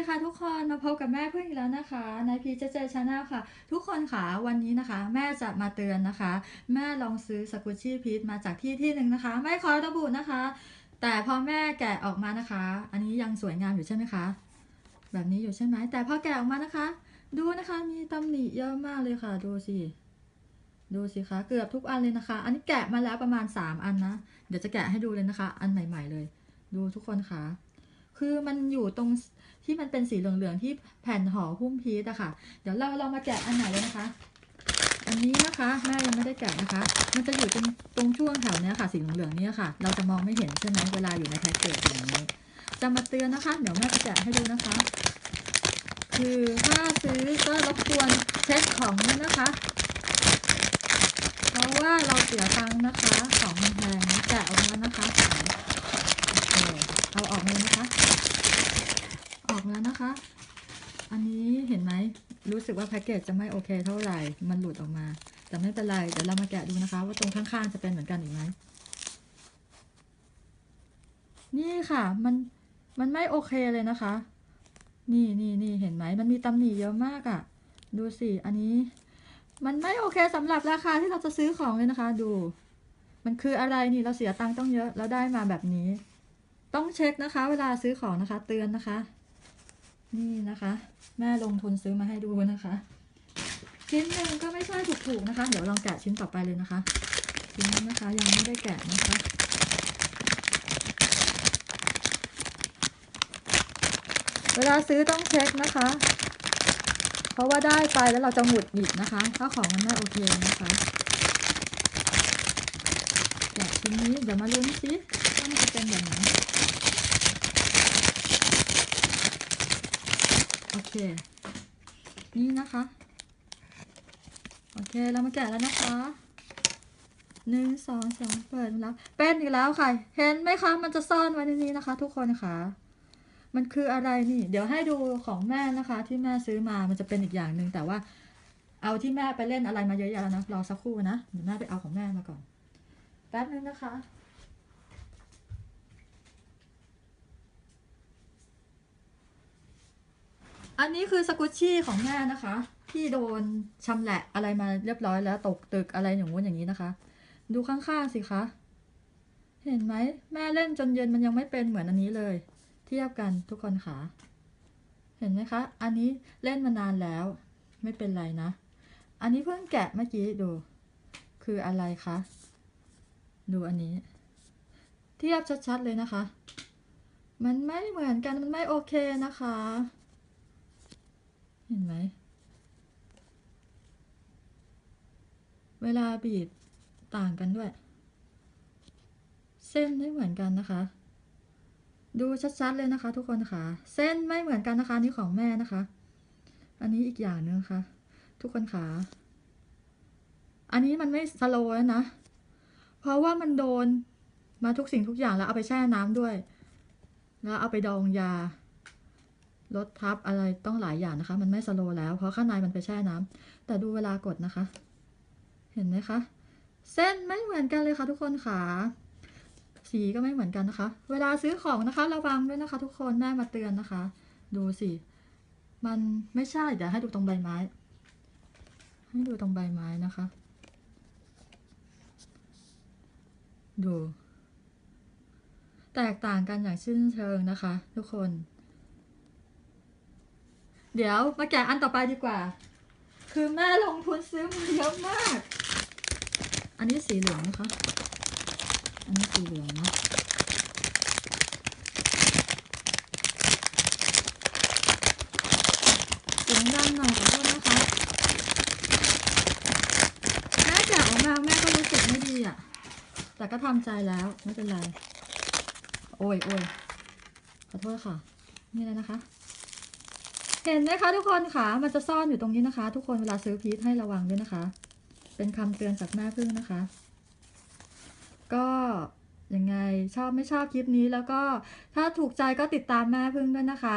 ีค่ะทุกคนมาพบกับแม่เพื่อนอีกแล้วนะคะในพีเจเจชาแนลค่ะ ทุกคนค่ะวันนี้นะคะ แม่จะมาเตือนนะคะ แม่ลองซื้อสกุชชี่พีทมาจากที่ที่หนึ่งนะคะ ไม่ขอระบุนะคะ แต่พอแม่แกะออกมานะคะ อันนี้ยังสวยงามอยู่ใช่ไหมคะ แบบนี้อยู่ใช่ไหมแต่พอแกะออกมานะคะ ดูนะคะมีตำหนิเยอะมากเลยค่ะ ดูสิดูสิคะเกือบทุกอันเลยนะคะ อันนี้แกะมาแล้วประมาณ 3 อันนะ เดี๋ยวจะแกะให้ดูเลยนะคะ อันใหม่ ๆ เลย ดูทุกคนค่ะ คือมันอยู่ตรงที่มันเป็นสีเหลืองๆที่แผ่นห่อหุ้มพีชอะค่ะ เดี๋ยวเราเรามาแกะอันไหนเลยนะคะ อันนี้นะคะแม่ยังไม่ได้แกะนะคะ มันจะอยู่ตรงตรงช่วงแถวเนี้ยค่ะสีเหลืองๆเนี้ค่ะ เราจะมองไม่เห็นใช่ไหมเวลาอยู่ในแพ็กเกจอย่างนี้ จะมาเตือนนะคะ เดี๋ยวแม่จะแกะให้ดูนะคะ คือถ้าซื้อก็รบกวนเช็คของด้วยนะคะเพราะว่าเราเสียตังค์นะคะ ของแพงแกะออกมานะคะโอเคเอาออกมาเลยนะคะ ออกแล้ว นะคะ อันนี้เห็นไหมรู้สึกว่าแพ็กเกจจะไม่โอเคเท่าไหร่ มันหลุดออกมา แต่ไม่เป็นไร เดี๋ยวเรามาแกะดูนะคะ ว่าตรงข้างๆจะเป็นเหมือนกันอีกไหม นี่ค่ะ มัน มันไม่โอเคเลยนะคะ นี่นี่นี่เห็นไหม มันมีตำหนิเยอะมากอะ่ะ ดูสิ อันนี้ มันไม่โอเคสำหรับราคาที่เราจะซื้อของเลยนะคะ ดู มันคืออะไรนี่เราเสียตังค์ต้องเยอะ แล้วได้มาแบบนี้ ต้องเช็คนะคะ เวลาซื้อของนะคะ เตือนนะคะ นี่นะคะ แม่ลงทุนซื้อมาให้ดูนะคะ ชิ้นหนึ่งก็ไม่ใช่ถูกๆนะคะ เดี๋ยวลองแกะชิ้นต่อไปเลยนะคะ ชิ้นนี้นะคะยังไม่ได้แกะนะคะเวลาซื้อต้องเช็คนะคะ เพราะว่าได้ไปแล้วเราจะหงุดหงิดนะคะ ถ้าของมันไม่โอเคนะคะ แกะชิ้นนี้เดี๋ยวมาลุ้นสิว่ามันจะเป็นแบบไหน โอ เค นี่นะคะ โอเค เรามาแกะแล้วนะคะหนึ่งสองสามเปิดมาแล้ว เป็นอีกแล้วค่ะ เห็นไหมคะ มันจะซ่อนไว้ในนี้นะคะ ทุกคนค่ะ มันคืออะไรนี่ เดี๋ยวให้ดูของแม่นะคะ ที่แม่ซื้อมา มันจะเป็นอีกอย่างหนึ่งแต่ว่า เอาที่แม่ไปเล่นอะไรมาเยอะแยะแล้วนะ รอสักครู่นะ เดี๋ยวแม่ไปเอาของแม่มาก่อน แป๊บนึงนะคะ อันนี้คือสกุชชี่ของแม่นะคะ ที่โดนชำแหละอะไรมาเรียบร้อยแล้วตกตึกอะไรอย่างงู้นอย่างนี้นะคะ ดูข้างๆสิคะ เห็นไหมแม่เล่นจนเย็นมันยังไม่เป็นเหมือนอันนี้เลย เทียบกันทุกคนค่ะ เห็นไหมคะ อันนี้เล่นมานานแล้ว ไม่เป็นไรนะ อันนี้เพิ่งแกะเมื่อกี้ดู คืออะไรคะ ดูอันนี้ เทียบชัดๆเลยนะคะ มันไม่เหมือนกันมันไม่โอเคนะคะ เห็นไหม เวลาบีบต่างกันด้วย เส้นไม่เหมือนกันนะคะ ดูชัดๆเลยนะคะ ทุกคนค่ะ เส้นไม่เหมือนกันนะคะนี่ของแม่นะคะ อันนี้อีกอย่างหนึงนะคะทุกคนค่ะ อันนี้มันไม่สโลว์แล้วนะ เพราะว่ามันโดนมาทุกสิ่งทุกอย่างแล้วเอาไปแช่น้ำด้วย แล้วเอาไปดองยา ลดทับอะไรต้องหลายอย่างนะคะ มันไม่สโลว์แล้ว เพราะข้างในมันไปแช่น้ำแต่ดูเวลากดนะคะ เห็นไหมคะ เส้นไม่เหมือนกันเลยค่ะทุกคนค่ะ สีก็ไม่เหมือนกันนะคะ เวลาซื้อของนะคะระวังด้วยนะคะ ทุกคนแม่มาเตือนนะคะ ดูสิมันไม่ใช่เดี๋ยวให้ดูตรงใบไม้ ให้ดูตรงใบไม้นะคะ ดู แตกต่างกันอย่างสิ้นเชิงนะคะ ทุกคน เดี๋ยวมาแกะอันต่อไปดีกว่า คือแม่ลงทุนซื้อมาเยอะมาก อันนี้สีเหลืองนะคะ อันนี้สีเหลืองเนาะเสียงดังหน่อยขอโทษนะคะแม่แกะออกมาแม่ก็รู้สึกไม่ดีอะ แต่ก็ทำใจแล้วไม่เป็นไร โอ้ยโอ้ยขอโทษค่ะ นี่แล้วนะคะ เห็นไหมคะทุกคนค่ะ มันจะซ่อนอยู่ตรงนี้นะคะ ทุกคนเวลาซื้อพีทให้ระวังด้วยนะคะ เป็นคำเตือนจากแม่พึ่งนะคะ ก็ยังไงชอบไม่ชอบคลิปนี้แล้วก็ถ้าถูกใจก็ติดตามแม่พึ่งด้วยนะคะ